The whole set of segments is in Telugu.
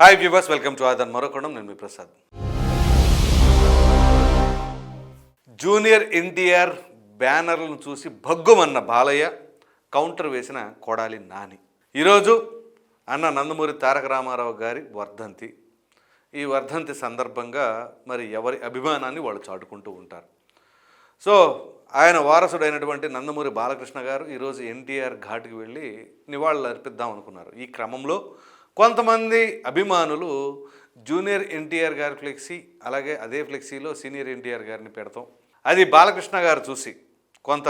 హాయ్ వ్యూవర్స్ వెల్కమ్ టు ఆదన్ మరొకడం. నేను మీ ప్రసాద్. జూనియర్ ఎన్టీఆర్ బ్యానర్లను చూసి భగ్గుమన్న బాలయ్య కౌంటర్ వేసిన కొడాలి నాని. ఈరోజు అన్న నందమూరి తారక రామారావు గారి వర్ధంతి. ఈ వర్ధంతి సందర్భంగా మరి ఎవరి అభిమానాన్ని వాళ్ళు చాటుకుంటూ ఉంటారు. సో ఆయన వారసుడైనటువంటి నందమూరి బాలకృష్ణ గారు ఈరోజు ఎన్టీఆర్ ఘాట్కి వెళ్ళి నివాళులు అర్పిద్దాం అనుకున్నారు. ఈ క్రమంలో కొంతమంది అభిమానులు జూనియర్ ఎన్టీఆర్ గారి ఫ్లెక్సీ అలాగే అదే ఫ్లెక్సీలో సీనియర్ ఎన్టీఆర్ గారిని పెడతాం. అది బాలకృష్ణ గారు చూసి కొంత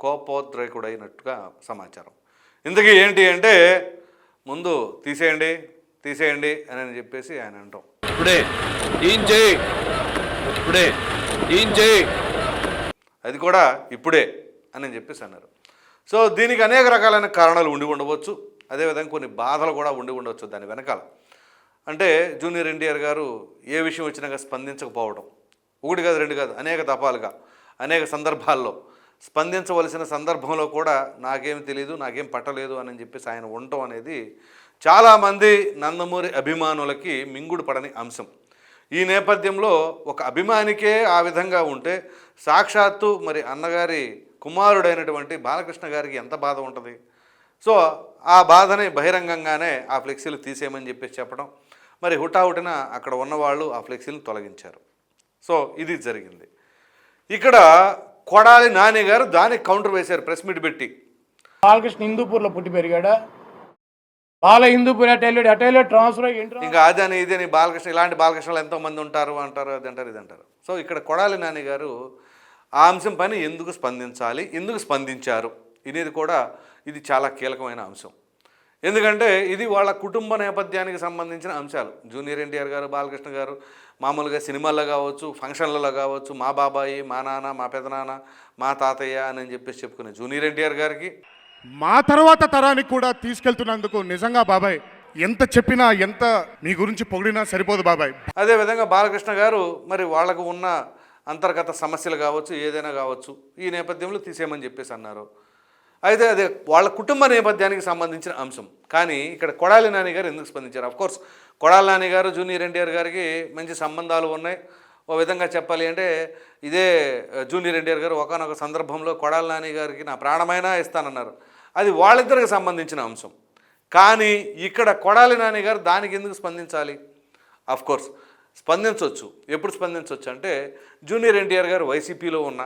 కోపోద్రేకుడైనట్టుగా సమాచారం. ఇంతకీ ఏంటి అంటే ముందు తీసేయండి తీసేయండి అని చెప్పేసి ఆయన అంటాం. ఇప్పుడే ఇప్పుడే అది కూడా ఇప్పుడే అని చెప్పేసి అన్నారు. సో దీనికి అనేక రకాలైన కారణాలు ఉండి ఉండవచ్చు. అదేవిధంగా కొన్ని బాధలు కూడా ఉండి ఉండవచ్చు దాని వెనకాల. అంటే జూనియర్ ఎన్టీఆర్ గారు ఏ విషయం వచ్చినాక స్పందించకపోవడం ఒకటి కాదు రెండు కాదు అనేక తపాలుగా అనేక సందర్భాల్లో స్పందించవలసిన సందర్భంలో కూడా నాకేం తెలియదు నాకేం పట్టలేదు అని చెప్పేసి ఆయన ఉండటం అనేది చాలామంది నందమూరి అభిమానులకి మింగుడు పడని అంశం. ఈ నేపథ్యంలో ఒక అభిమానికే ఆ విధంగా ఉంటే సాక్షాత్తు మరి అన్నగారి కుమారుడైనటువంటి బాలకృష్ణ గారికి ఎంత బాధ ఉంటుంది? సో ఆ బాధని బహిరంగంగానే ఆ ఫ్లెక్సీలు తీసేయమని చెప్పేసి చెప్పడం మరి హుటాహుటిన అక్కడ ఉన్నవాళ్ళు ఆ ఫ్లెక్సీలను తొలగించారు. సో ఇది జరిగింది. ఇక్కడ కొడాలి నాని గారు దానికి కౌంటర్ వేశారు ప్రెస్ మీట్ పెట్టి. బాలకృష్ణ హిందూపూర్లో పుట్టి పెరిగాడా? బాల హిందూపూర్ అటు వెళ్ళాడు అటు వెళ్ళాడు ట్రాన్స్ఫర్ ఇంకా అది అని ఇది అని బాలకృష్ణ ఇలాంటి బాలకృష్ణలు ఎంతోమంది ఉంటారు అంటారు అది అంటారు ఇది అంటారు. సో ఇక్కడ కొడాలి నాని గారు ఆ అంశం పైన ఎందుకు స్పందించాలి ఎందుకు స్పందించారు అనేది కూడా ఇది చాలా కీలకమైన అంశం. ఎందుకంటే ఇది వాళ్ళ కుటుంబ నేపథ్యానికి సంబంధించిన అంశాలు. జూనియర్ ఎన్టీఆర్ గారు బాలకృష్ణ గారు మామూలుగా సినిమాల్లో కావచ్చు ఫంక్షన్లలో కావచ్చు మా బాబాయి మా నాన్న మా పెదనాన్న మా తాతయ్య అని చెప్పేసి చెప్పుకునే జూనియర్ ఎన్టీఆర్ గారికి. మా తర్వాత తరానికి కూడా తీసుకెళ్తున్నందుకు నిజంగా బాబాయ్ ఎంత చెప్పినా ఎంత మీ గురించి పొగిడినా సరిపోదు బాబాయ్. అదేవిధంగా బాలకృష్ణ గారు మరి వాళ్ళకు ఉన్న అంతర్గత సమస్యలు కావచ్చు ఏదైనా కావచ్చు ఈ నేపథ్యంలో తీసేయమని చెప్పేసి అన్నారు. అయితే అది వాళ్ళ కుటుంబ నేపథ్యానికి సంబంధించిన అంశం. కానీ ఇక్కడ కొడాలి నాని గారు ఎందుకు స్పందించారు? అఫ్కోర్స్ కొడాలి నాని గారు జూనియర్ ఎన్టీఆర్ గారికి మంచి సంబంధాలు ఉన్నాయి. ఓ విధంగా చెప్పాలి అంటే ఇదే జూనియర్ ఎన్టీఆర్ గారు ఒకనొక సందర్భంలో కొడాలి నాని గారికి నా ప్రాణమైనా ఇస్తానన్నారు. అది వాళ్ళిద్దరికి సంబంధించిన అంశం. కానీ ఇక్కడ కొడాలి నాని గారు దానికి ఎందుకు స్పందించాలి? అఫ్ కోర్స్ స్పందించవచ్చు ఎప్పుడు స్పందించవచ్చు అంటే జూనియర్ ఎన్టీఆర్ గారు వైసీపీలో ఉన్న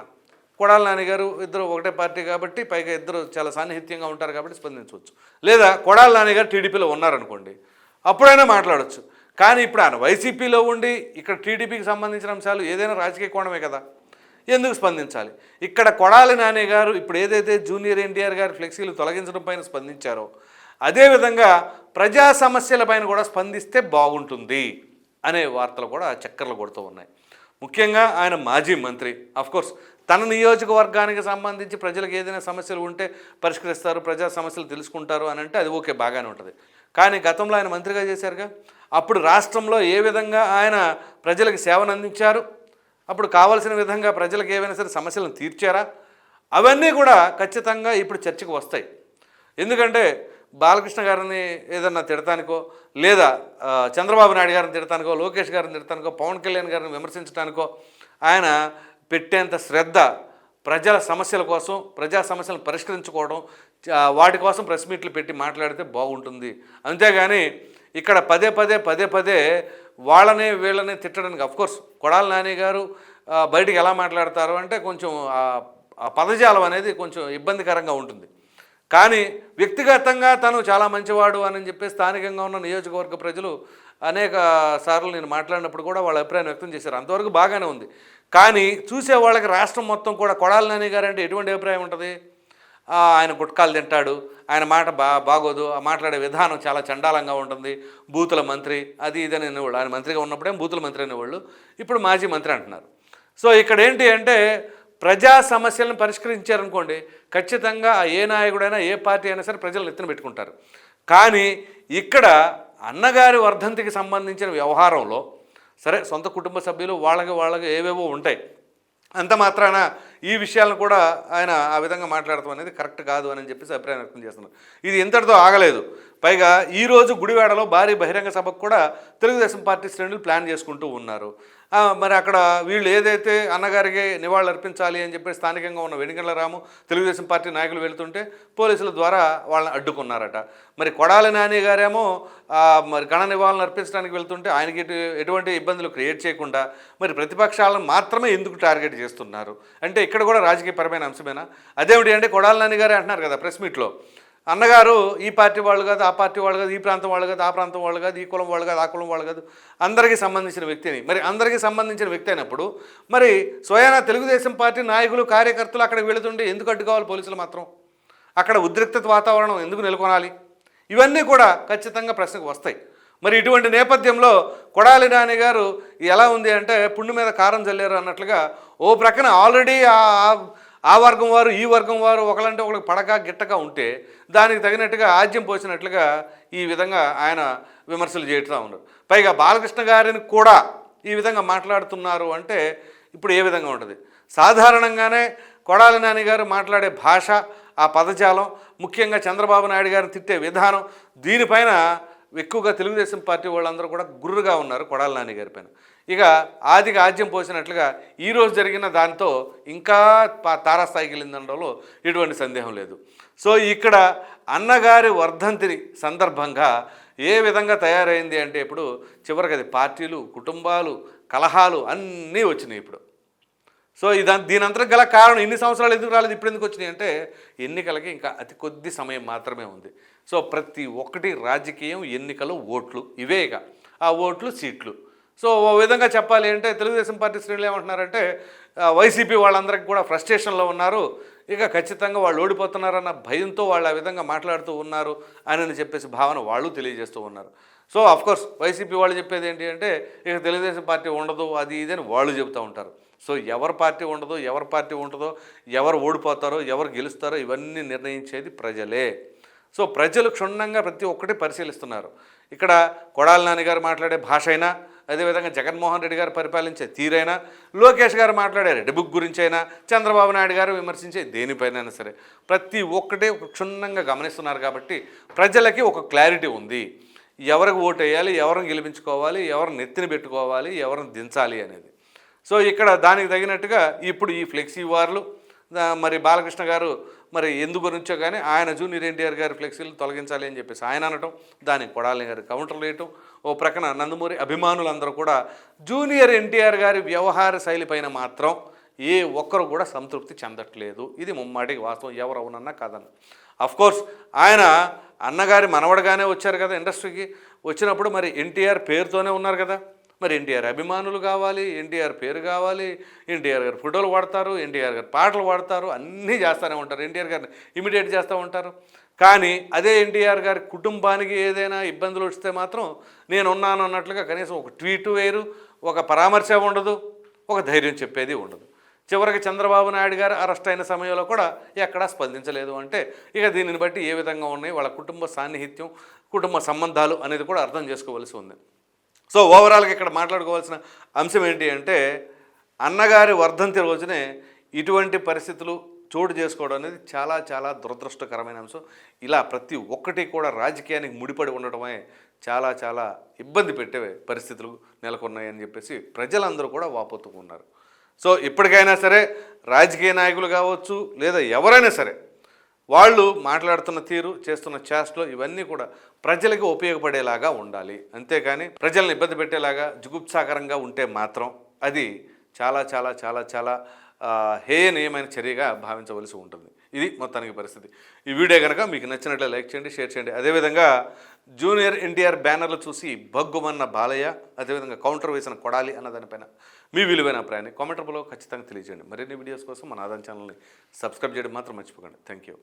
కొడాలి నాన్నగారు ఇద్దరు ఒకటే పార్టీ కాబట్టి పైగా ఇద్దరు చాలా సాన్నిహిత్యంగా ఉంటారు కాబట్టి స్పందించవచ్చు. లేదా కొడాల నాన్నగారు టీడీపీలో ఉన్నారనుకోండి అప్పుడైనా మాట్లాడవచ్చు కానీ ఇప్పుడు ఆయన వైసీపీలో ఉండి ఇక్కడ టీడీపీకి సంబంధించిన అంశాలు ఏదైనా రాజకీయ కోణమే కదా ఎందుకు స్పందించాలి? ఇక్కడ కొడాలి నాని గారు ఇప్పుడు ఏదైతే జూనియర్ ఎన్టీఆర్ గారి ఫ్లెక్సీలు తొలగించడం పైన స్పందించారో అదేవిధంగా ప్రజా సమస్యలపైన కూడా స్పందిస్తే బాగుంటుంది అనే వార్తలు కూడా చక్కర్లు కొడుతూ ఉన్నాయి. ముఖ్యంగా ఆయన మాజీ మంత్రి అఫ్కోర్స్ తన నియోజకవర్గానికి సంబంధించి ప్రజలకు ఏదైనా సమస్యలు ఉంటే పరిష్కరిస్తారు ప్రజా సమస్యలు తెలుసుకుంటారు అని అంటే అది ఓకే బాగానే ఉంటుంది. కానీ గతంలో ఆయన మంత్రిగా చేశారుగా? అప్పుడు రాష్ట్రంలో ఏ విధంగా ఆయన ప్రజలకు సేవను అందించారు? అప్పుడు కావాల్సిన విధంగా ప్రజలకు ఏవైనా సరే సమస్యలను తీర్చారా? అవన్నీ కూడా ఖచ్చితంగా ఇప్పుడు చర్చకు వస్తాయి. ఎందుకంటే బాలకృష్ణ గారిని ఏదన్నా తిడటానికో లేదా చంద్రబాబు నాయుడు గారిని తిడటానికో లోకేష్ గారిని తిడటానికో పవన్ కళ్యాణ్ గారిని విమర్శించడానికో ఆయన పెట్టేంత శ్రద్ధ ప్రజల సమస్యల కోసం ప్రజా సమస్యలను పరిష్కరించుకోవడం వాటి కోసం ప్రెస్ మీట్లు పెట్టి మాట్లాడితే బాగుంటుంది. అంతేగాని ఇక్కడ పదే పదే పదే పదే వాళ్ళనే వీళ్ళని తిట్టడానికి అఫ్కోర్స్ కొడాల నాని గారు బయటికి ఎలా మాట్లాడతారు అంటే కొంచెం ఆ పదజాలం అనేది కొంచెం ఇబ్బందికరంగా ఉంటుంది. కానీ వ్యక్తిగతంగా తను చాలా మంచివాడు అని చెప్పి స్థానికంగా ఉన్న నియోజకవర్గ ప్రజలు అనేక సార్లు నేను మాట్లాడినప్పుడు కూడా వాళ్ళ అభిప్రాయం వ్యక్తం చేశారు. అంతవరకు బాగానే ఉంది. కానీ చూసే వాళ్ళకి రాష్ట్రం మొత్తం కూడా కొడాల నాని గారు అంటే ఎటువంటి అభిప్రాయం ఉంటుంది? ఆయన గుట్కాలు తింటాడు ఆయన మాట బా బాగోదు ఆ మాట్లాడే విధానం చాలా చండాలంగా ఉంటుంది బూతుల మంత్రి అది ఇది అని అనేవాళ్ళు. ఆయన మంత్రిగా ఉన్నప్పుడే బూతుల మంత్రి అనేవాళ్ళు. ఇప్పుడు మాజీ మంత్రి అంటున్నారు. సో ఇక్కడ ఏంటి అంటే ప్రజా సమస్యలను పరిష్కరించారనుకోండి ఖచ్చితంగా ఏ నాయకుడైనా ఏ పార్టీ అయినా సరే ప్రజలు ఎత్తున పెట్టుకుంటారు. కానీ ఇక్కడ అన్నగారి వర్ధంతికి సంబంధించిన వ్యవహారంలో సరే సొంత కుటుంబ సభ్యులు వాళ్ళకి వాళ్ళకి ఏవేవో ఉంటాయి. అంత మాత్రాన ఈ విషయాలను కూడా ఆయన ఆ విధంగా మాట్లాడటం అనేది కరెక్ట్ కాదు అని చెప్పేసి అభిప్రాయం వ్యక్తం చేస్తున్నారు. ఇది ఇంతటితో ఆగలేదు. పైగా ఈరోజు గుడివాడలో భారీ బహిరంగ సభకు కూడా తెలుగుదేశం పార్టీ శ్రేణులు ప్లాన్ చేసుకుంటూ ఉన్నారు. మరి అక్కడ వీళ్ళు ఏదైతే అన్నగారికి నివాళులు అర్పించాలి అని చెప్పి స్థానికంగా ఉన్న వెనుకల రాము తెలుగుదేశం పార్టీ నాయకులు వెళుతుంటే పోలీసుల ద్వారా వాళ్ళని అడ్డుకున్నారట. మరి కొడాలి నాని గారేమో మరి గణ నివాళులు అర్పించడానికి వెళ్తుంటే ఆయనకి ఎటువంటి ఇబ్బందులు క్రియేట్ చేయకుండా మరి ప్రతిపక్షాలను మాత్రమే ఎందుకు టార్గెట్ చేస్తున్నారు? అంటే ఇక్కడ కూడా రాజకీయపరమైన అంశమేనా? అదేమిటి అంటే కొడాలి నాని గారే అంటున్నారు కదా ప్రెస్ మీట్లో. అన్నగారు ఈ పార్టీ వాళ్ళు కాదు ఆ పార్టీ వాళ్ళు కాదు ఈ ప్రాంతం వాళ్ళు కాదు ఆ ప్రాంతం వాళ్ళు కాదు ఈ కులం వాళ్ళు కాదు ఆ కులం వాళ్ళు కాదు అందరికీ సంబంధించిన వ్యక్తిని. మరి అందరికీ సంబంధించిన వ్యక్తి అయినప్పుడు మరి స్వయానా తెలుగుదేశం పార్టీ నాయకులు కార్యకర్తలు అక్కడికి వెళుతుంటే ఎందుకు అడ్డుకోవాలి పోలీసులు మాత్రం? అక్కడ ఉద్రిక్తత వాతావరణం ఎందుకు నెలకొనాలి? ఇవన్నీ కూడా ఖచ్చితంగా ప్రశ్నకు వస్తాయి. మరి ఇటువంటి నేపథ్యంలో కొడాలి నాని గారు ఎలా ఉంది అంటే పుండు మీద కారం చల్లారు అన్నట్లుగా ఓ ప్రక్కన ఆల్రెడీ ఆ ఆ వర్గం వారు ఈ వర్గం వారు ఒకలంటే ఒకరికి పడక గిట్టక ఉంటే దానికి తగినట్టుగా ఆజ్యం పోసినట్లుగా ఈ విధంగా ఆయన విమర్శలు చేయటం ఉన్నారు. పైగా బాలకృష్ణ గారిని కూడా ఈ విధంగా మాట్లాడుతున్నారు అంటే ఇప్పుడు ఏ విధంగా ఉంటుంది? సాధారణంగానే కొడాలి నాని గారు మాట్లాడే భాష ఆ పదజాలం ముఖ్యంగా చంద్రబాబు నాయుడు గారిని తిట్టే విధానం దీనిపైన ఎక్కువగా తెలుగుదేశం పార్టీ వాళ్ళందరూ కూడా గుర్రుగా ఉన్నారు కొడాల నాని గారి పైన. ఇక ఆదికి ఆద్యం పోసినట్లుగా ఈరోజు జరిగిన దాంతో ఇంకా తారాస్థాయికి వెళ్ళిందనడంలో ఎటువంటి సందేహం లేదు. సో ఇక్కడ అన్నగారి వర్ధంతిని సందర్భంగా ఏ విధంగా తయారైంది అంటే ఇప్పుడు చివరికి అది పార్టీలు కుటుంబాలు కలహాలు అన్నీ వచ్చినాయి ఇప్పుడు. సో ఇదా దీని అంతరం గల కారణం ఇన్ని సంవత్సరాలు ఎందుకు రాలేదు ఇప్పుడు ఎందుకు వచ్చినాయి అంటే ఎన్నికలకి ఇంకా అతి కొద్ది సమయం మాత్రమే ఉంది. సో ప్రతి ఒక్కటి రాజకీయం ఎన్నికలు ఓట్లు ఇవే ఇక. ఆ ఓట్లు సీట్లు. సో ఓ విధంగా చెప్పాలి అంటే తెలుగుదేశం పార్టీ శ్రేణులు ఏమంటున్నారంటే వైసీపీ వాళ్ళందరికీ కూడా ఫ్రస్ట్రేషన్లో ఉన్నారు. ఇక ఖచ్చితంగా వాళ్ళు ఓడిపోతున్నారన్న భయంతో వాళ్ళు ఆ విధంగా మాట్లాడుతూ ఉన్నారు అని చెప్పేసి భావన వాళ్ళు తెలియజేస్తూ ఉన్నారు. సో అఫ్కోర్స్ వైసీపీ వాళ్ళు చెప్పేది ఏంటి అంటే ఇక తెలుగుదేశం పార్టీ ఉండదు అది ఇది అని వాళ్ళు చెబుతూ ఉంటారు. సో ఎవరి పార్టీ ఉండదో ఎవరి పార్టీ ఉంటుందో ఎవరు ఓడిపోతారో ఎవరు గెలుస్తారో ఇవన్నీ నిర్ణయించేది ప్రజలే. సో ప్రజలు క్షుణ్ణంగా ప్రతి ఒక్కటి పరిశీలిస్తున్నారు. ఇక్కడ కొడాలి నాన్నగారు గారు మాట్లాడే భాష అయినా అదేవిధంగా జగన్మోహన్ రెడ్డి గారు పరిపాలించే తీరైనా లోకేష్ గారు మాట్లాడే రెడ్ బుక్ గురించి అయినా చంద్రబాబు నాయుడు గారు విమర్శించే దేనిపైనైనా సరే ప్రతి ఒక్కటే ఒక క్షుణ్ణంగా గమనిస్తున్నారు కాబట్టి ప్రజలకి ఒక క్లారిటీ ఉంది. ఎవరికి ఓటు వేయాలి ఎవరిని గెలిపించుకోవాలి ఎవరిని నెత్తిన పెట్టుకోవాలి ఎవరిని దించాలి అనేది. సో ఇక్కడ దానికి తగినట్టుగా ఇప్పుడు ఈ ఫ్లెక్సీ వార్లు మరి బాలకృష్ణ గారు మరి ఎందు గురించో కానీ ఆయన జూనియర్ ఎన్టీఆర్ గారి ఫ్లెక్సీలు తొలగించాలి అని చెప్పేసి ఆయన అనటం దానికి కొడాలి గారి కౌంటర్లు వేయటం ఓ ప్రక్కన నందమూరి అభిమానులందరూ కూడా జూనియర్ ఎన్టీఆర్ గారి వ్యవహార శైలి పైన మాత్రం ఏ ఒక్కరు కూడా సంతృప్తి చెందట్లేదు. ఇది ముమ్మాటికి వాస్తవం. ఎవరు అవునన్నా కాదన్న. అఫ్కోర్స్ ఆయన అన్నగారి మనవడగానే వచ్చారు కదా ఇండస్ట్రీకి. వచ్చినప్పుడు మరి ఎన్టీఆర్ పేరుతోనే ఉన్నారు కదా. మరి ఎన్టీఆర్ అభిమానులు కావాలి ఎన్టీఆర్ పేరు కావాలి ఎన్టీఆర్ గారు ఫోటోలు వాడతారు ఎన్టీఆర్ గారు పాటలు వాడతారు అన్నీ చేస్తూనే ఉంటారు. ఎన్టీఆర్ గారిని ఇమిడియేట్ చేస్తూ ఉంటారు. కానీ అదే ఎన్టీఆర్ గారి కుటుంబానికి ఏదైనా ఇబ్బందులు వస్తే మాత్రం నేను ఉన్నాను అన్నట్లుగా కనీసం ఒక ట్వీట్ వేరు ఒక పరామర్శ ఉండదు ఒక ధైర్యం చెప్పేది ఉండదు. చివరికి చంద్రబాబు నాయుడు గారు అరెస్ట్ అయిన సమయంలో కూడా ఎక్కడా స్పందించలేదు అంటే ఇక దీనిని బట్టి ఏ విధంగా ఉన్నాయి వాళ్ళ కుటుంబ సాన్నిహిత్యం కుటుంబ సంబంధాలు అనేది కూడా అర్థం చేసుకోవలసి ఉంది. సో ఓవరాల్గా ఇక్కడ మాట్లాడుకోవాల్సిన అంశం ఏంటి అంటే అన్నగారి వర్ధంతి రోజునే ఇటువంటి పరిస్థితులు చోటు చేసుకోవడం అనేది చాలా చాలా దురదృష్టకరమైన అంశం. ఇలా ప్రతి ఒక్కటి కూడా రాజకీయానికి ముడిపడి ఉండడమే చాలా చాలా ఇబ్బంది పెట్టే పరిస్థితులు నెలకొన్నాయని చెప్పేసి ప్రజలందరూ కూడా వాపోతూ సో ఇప్పటికైనా సరే రాజకీయ నాయకులు కావచ్చు లేదా ఎవరైనా సరే వాళ్ళు మాట్లాడుతున్న తీరు చేస్తున్న చేష్టలు ఇవన్నీ కూడా ప్రజలకి ఉపయోగపడేలాగా ఉండాలి. అంతేకాని ప్రజల్ని ఇబ్బంది పెట్టేలాగా జుగుప్సాకరంగా ఉంటే మాత్రం అది చాలా చాలా చాలా చాలా హేయనీయమైన చర్యగా భావించవలసి ఉంటుంది. ఇది మొత్తానికి పరిస్థితి. ఈ వీడియో కనుక మీకు నచ్చినట్లే లైక్ చేయండి షేర్ చేయండి. అదేవిధంగా జూనియర్ ఎన్టీఆర్ బ్యానర్లు చూసి బగ్గుమన్న బాలయ్య అదేవిధంగా కౌంటర్ వేసిన కొడాలి అన్న దానిపైన మీ విలువైన అభిప్రాయాన్ని కామెంట్ రూపంలో ఖచ్చితంగా తెలియజేయండి. మరిన్ని వీడియోస్ కోసం మన ఆదాయం ఛానల్ని సబ్స్క్రైబ్ చేయడం మాత్రం మర్చిపోకండి. Thank you